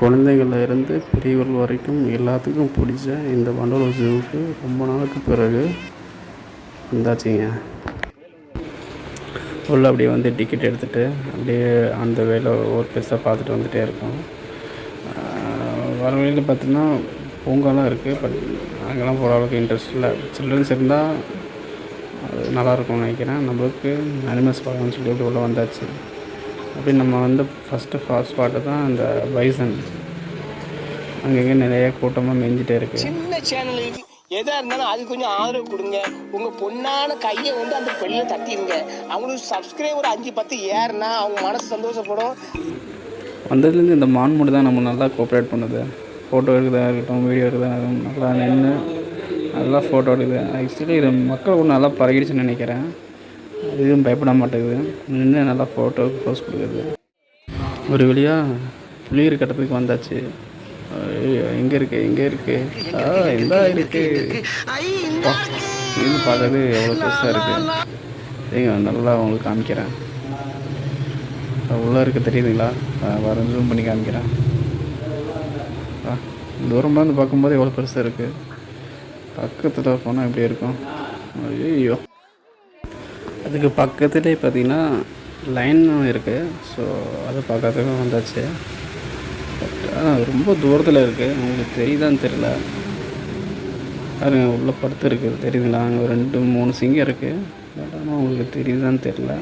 குழந்தைங்கள்லேருந்து பெரியவர்கள் வரைக்கும் எல்லாத்துக்கும் பிடிச்ச இந்த வண்டலூர் ஜூவுக்கு ரொம்ப நாளுக்கு பிறகு வந்தாச்சுங்க. உள்ளே அப்படியே வந்து டிக்கெட் எடுத்துகிட்டு அப்படியே அந்த வேலை ஒரு பெருசாக பார்த்துட்டு வந்துகிட்டே இருக்கோம். வர வழியில் பார்த்தீங்கன்னா பூங்காலாம் இருக்குது பட் அங்கெல்லாம் போகிற அளவுக்கு இன்ட்ரெஸ்ட் இல்லை. சில்ட்ரன்ஸ் இருந்தால் அது நல்லாயிருக்கும்னு நினைக்கிறேன். நம்மளுக்கு அனிமல்ஸ் பார்க்கணும்னு சொல்லி உள்ளே வந்தாச்சு. அப்படி நம்ம வந்து ஃபஸ்ட்டு ஃபாஸ்ட் ஸ்பாட்டு தான் இந்த பைசன் அங்கங்கே நிறைய கூட்டமாக மேய்ஞ்சிட்டே இருக்குது சின்ன சேனலுக்கு எதா இருந்தாலும் அது கொஞ்சம் ஆதரவு கொடுங்க. உங்க பொண்ணான கையை வந்து அந்த பெண்ணில தட்டிடுங்க. அவங்களுக்கு சப்ஸ்கிரைபர் அஞ்சு பத்து ஏறுனா அவங்க மனசு சந்தோஷப்படும். வந்ததுலேருந்து இந்த மான் மட்டும் தான் நம்ம நல்லா கோஆப்ரேட் பண்ணுது. ஃபோட்டோ எடுக்கிறதா இருக்கட்டும் வீடியோ எடுக்கிறதா இருக்கட்டும் நல்லா நின்று நல்லா ஃபோட்டோ எடுக்குது. ஆக்சுவலி இது மக்கள் கூட நல்லா பழகிடுச்சுன்னு நினைக்கிறேன். எதுவும் பயப்பட மாட்டேங்குது. நின்று நல்லா ஃபோட்டோ போஸ் கொடுக்குது. ஒரு வழியாக புளியர் கட்டத்துக்கு வந்தாச்சு. எங்கே இருக்குது எங்கே இருக்குது ஆ இந்த இருக்குது இது பார்க்கறது எவ்வளோ பெருசாக இருக்குது ஏங்க நல்லா உங்களுக்கு காமிக்கிறேன். உள்ளே இருக்க தெரியுதுங்களா? வர ஜூம் பண்ணி காமிக்கிறேன். ஆ, தூரமாக இருந்து பார்க்கும்போது எவ்வளோ பெருசாக இருக்குது பக்கத்தில் போனால் எப்படி இருக்கும். ஐயோ அதுக்கு பக்கத்துலேயே பார்த்தீங்கன்னா லைனும் இருக்குது ஸோ அது பக்கத்துக்கும் வந்தாச்சு. பட் ரொம்ப தூரத்தில் இருக்குது உங்களுக்கு தெரியுதான்னு தெரியல. பாருங்க உள்ளே படுத்து இருக்குது தெரியுதுங்களா? அங்கே ரெண்டு மூணு சிங்கம் இருக்குது பட் ஆனால் உங்களுக்கு தெரியுதான்னு தெரியல.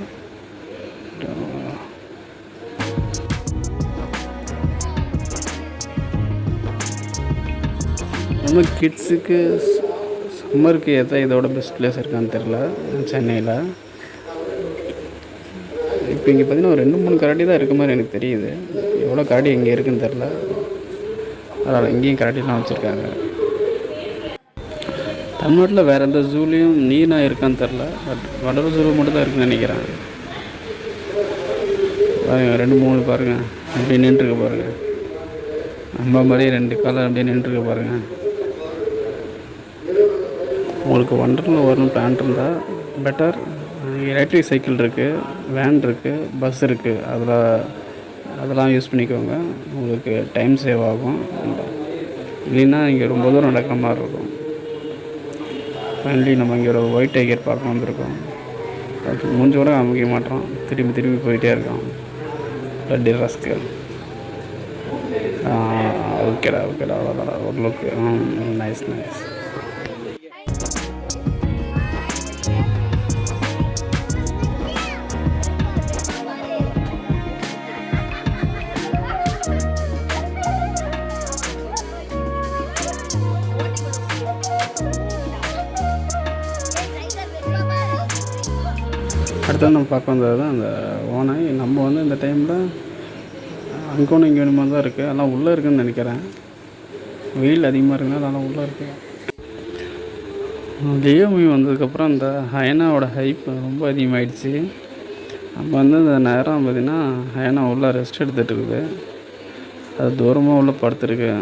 நம்ம கிட்ஸுக்கு சம்மருக்கு எதை இதோட பெஸ்ட் பிளேஸ் இருக்கான்னு தெரில சென்னையில். இப்போ இங்கே பார்த்தீங்கன்னா ஒரு ரெண்டு மூணு கராட்டி தான் இருக்க மாதிரி எனக்கு தெரியுது. எவ்வளோ கராட்டி இங்கே இருக்குன்னு தெரில. அதனால் இங்கேயும் கராட்டிலாம் வச்சுருக்காங்க. தமிழ்நாட்டில் வேறு எந்த ஜூலையும் நீனா இருக்கான்னு தெரில. பட் வடலூர் ஜூவில் மட்டும் தான் இருக்குன்னு நினைக்கிறேன். பாருங்கள் ரெண்டு மூணு பாருங்கள் அப்படியே நின்றுருக்கு பாருங்கள் நம்ம மாதிரியே ரெண்டு காலம் அப்படியே நின்றுருக்கு பாருங்கள் உங்களுக்கு ஒன்றரில் வரணும் பிளான் இருந்தால் பெட்டர் எலக்ட்ரிக் சைக்கிள் இருக்குது வேன் இருக்குது பஸ் இருக்குது அதில் அதெல்லாம் யூஸ் பண்ணிக்கோங்க. உங்களுக்கு டைம் சேவ் ஆகும். இல்லைன்னா இங்கே ரொம்ப தூரம் நடக்கிற மாதிரி இருக்கும். ஃபைனலி நம்ம இங்கே ஒரு ஒயிட் டைகர் பார்க்க வந்திருக்கோம். அது முடிஞ்ச கூட அமைக்க மாட்டோம் திரும்பி திரும்பி போயிட்டே இருக்கோம் ரெட்டி ரஸ்கல் ஓகேடா ஓகேடா அவ்வளோடா ஓரளவுக்கு நைஸ் நைஸ் அடுத்து நம்ம பார்க்க வந்தது தான் அந்த ஓனாய் நம்ம வந்து இந்த டைமில் அங்கே ஒன்று இங்கே ஒன்று தான் இருக்குது அதெல்லாம் உள்ளே இருக்குன்னு நினைக்கிறேன். வெயில் அதிகமாக இருக்குனால அதெல்லாம் உள்ளே இருக்கு. லியோ மூவி வந்ததுக்கப்புறம் அந்த ஹயனாவோட ஹைப் ரொம்ப அதிகமாகிடுச்சு அப்போ வந்து இந்த நேரம் பார்த்திங்கன்னா ஹயனா உள்ளே ரெஸ்ட் எடுத்துகிட்டு இருக்குது. அது தூரமாக உள்ளே படுத்துருக்கு.